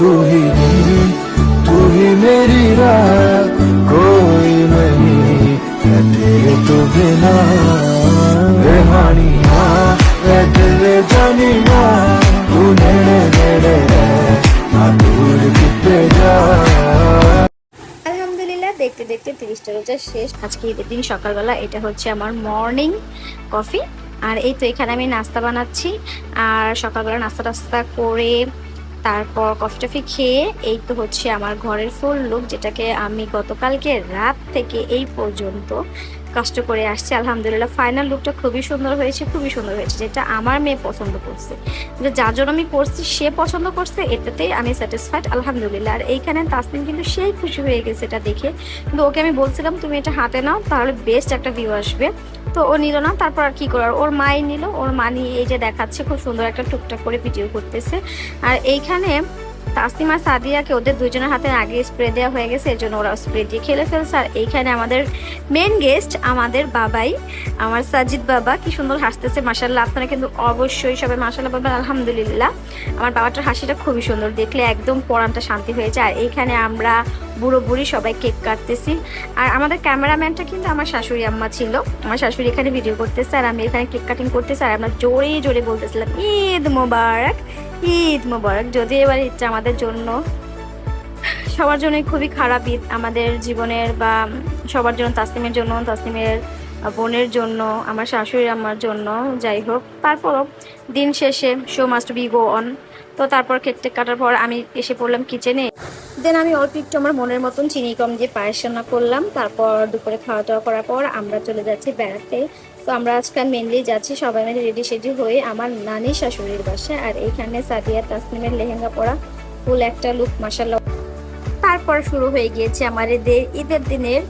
तू ही दिन तू ही मेरी रात कोई नहीं मैं तेरे तो बिना रेहानिया मैं दिल जानिया तू नेड़े नेड़े रह ना दूर किते जा আলহামদুলিল্লাহ দেখতে দেখতে তিরিশটা রোজা শেষ আজকে ঈদের দিন সকালবেলা এটা হচ্ছে আমার মর্নিং কফি আর এই তো এখানে আমি নাস্তা বানাচ্ছি আর সকালবেলা নাস্তা টাস্তা করে তারপর কফি টফি খেয়ে এই তো হচ্ছে আমার ঘরের ফুল লুক যেটাকে আমি গতকালকে রাত থেকে এই পর্যন্ত কষ্ট করে আসছি। আলহামদুলিল্লাহ ফাইনাল লুকটা খুবই সুন্দর হয়েছে, খুবই সুন্দর হয়েছে, যেটা আমার মেয়ে পছন্দ করছে। যার জন্য আমি করছি, সে পছন্দ করছে, এটাতেই আমি স্যাটিসফাইড আলহামদুলিল্লাহ। আর এইখানে তাসনিম কিন্তু সেই খুশি হয়ে গেছে এটা দেখে। কিন্তু ওকে আমি বলছিলাম, তুমি এটা হাতে নাও, তাহলে বেস্ট একটা ভিউ আসবে। তো ও নিল না, তারপর আর কি করার? ওর মাই নিল, ওর মা নিয়ে এই যে দেখাচ্ছে, খুব সুন্দর একটা টুকটাক করে ভিডিও করতেছে। আর এইখানে তাসনিমা, সাদিয়াকে ওদের দুজনের হাতে আগে স্প্রে দেওয়া হয়ে গেছে, এর জন্য ওরা স্প্রে দিয়ে খেলে ফেলছে আর এইখানে আমাদের মেন গেস্ট আমাদের বাবাই, আমার সাজিদ বাবা, কি সুন্দর হাসতেছে মাসাল্লাহ আপনারা কিন্তু অবশ্যই সবাই মাসাল্লাহ বাবা আলহামদুলিল্লাহ। আমার বাবাটার হাসিটা খুবই সুন্দর, দেখলে একদম পরানটা শান্তি হয়েছে আর এইখানে আমরা বুড়ো বুড়ি সবাই কেক কাটতেছি। আর আমাদের ক্যামেরাম্যানটা কিন্তু আমার শাশুড়ি আম্মা ছিল। আমার শাশুড়ি এখানে ভিডিও করতেছে, আর আমি এখানে কেক কাটিং করতেছি, আর আমরা জোরে জোরে বলতেছিলাম, ঈদ মোবারক। ঈদ মোবারক। যদি এবার ঈদটা আমাদের জন্য সবার জন্য খুবই খারাপ ঈদ, আমাদের জীবনের বা সবার জন্য তাসলিমের জন্য তাসলিমের বোনের জন্য, আমার শাশুড়ি আমার জন্য, যাই হোক, তারপরও দিন শেষে show must be go on তো তারপর কেক টেক কাটার পর আমি এসে পড়লাম কিচেনে দেন আমি অল্প একটু আমার মনের মতন চিনি কম দিয়ে পায়েস করলাম। তারপর দুপুরে খাওয়া দাওয়া করার পর আমরা চলে যাচ্ছি বেড়াতে তো আমরা আজকাল মেনলি যাচ্ছি সবাই মিলে রেডি সেডি হয়ে আমার নানি শাশুড়ির বাসায় আর এইখানে সাদিয়া, তাসনিমের লেহেঙ্গা পরা ফুল একটা লুক মাসাল্লাহ তারপর শুরু হয়ে গিয়েছে আমাদের ঈদের দিনের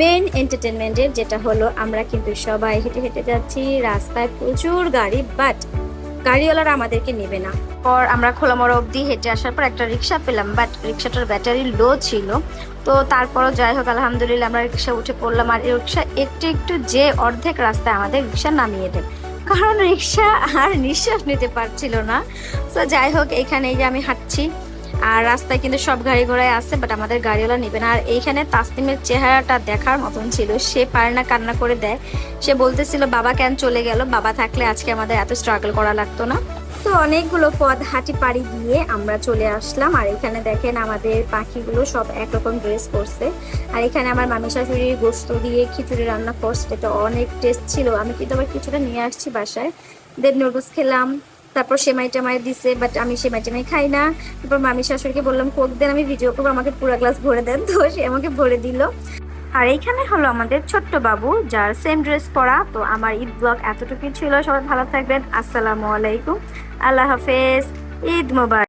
মেন এন্টারটেনমেন্টের যেটা হলো আমরা কিন্তু সবাই হেঁটে হেঁটে যাচ্ছি, রাস্তায় প্রচুর গাড়ি বাট গাড়িওয়ালারা আমাদেরকে নেবে না। পর আমরা খোলামড়া অবধি হেঁটে আসার পর একটা রিক্সা পেলাম বাট রিক্সাটার ব্যাটারি লো ছিল। তো তারপরও যাই হোক, আলহামদুলিল্লাহ আমরা রিক্সা উঠে পড়লাম আর রিক্সা একটু একটু যে অর্ধেক রাস্তায় আমাদের রিক্সা নামিয়ে দেয়। কারণ রিক্সা আর নিঃশ্বাস নিতে পারছিল না। তো যাই হোক এখানে যে আমি হাঁটছি। আর রাস্তায় কিন্তু সব গাড়ি ঘোড়ায় আছে বাট আমাদের গাড়িওয়ালা নেবে না। আর এইখানে তাসলিমের চেহারাটা দেখার মতন ছিল। সে পারে না কান্না করে দেয়। সে বলতেছিল, বাবা কেন চলে গেল? বাবা থাকলে আজকে আমাদের এত স্ট্রাগল করা লাগতো না? তো অনেকগুলো পথ হাঁটি পাড়ি দিয়ে আমরা চলে আসলাম। আর এখানে দেখেন আমাদের পাখিগুলো সব একরকম ড্রেস করছে আর এখানে আমার মামি শাশুড়ি গোস্ত দিয়ে খিচুড়ি রান্না করছে এটা অনেক টেস্ট ছিল। আমি কিন্তু আবার কিছুটা নিয়ে আসছি বাসায়। দেন নুডলস খেলাম তারপর সেমাই টেমাই দিছে বাট আমি সেমাই টেমাই খাই না। তারপর মামি শাশুড়িকে বললাম, কোক দেন, আমি ভিডিও করব, আমাকে পুরো গ্লাস ভরে দেন। তো সে আমাকে ভরে দিল। আর এইখানে হলো আমাদের ছোট্ট বাবু, যার সেম ড্রেস পরা। তো আমার ঈদ ব্লগ এতটুকুই ছিল, সবাই ভালো থাকবেন। আসসালামু আলাইকুম। আল্লাহ হাফেজ। ঈদ মোবারক।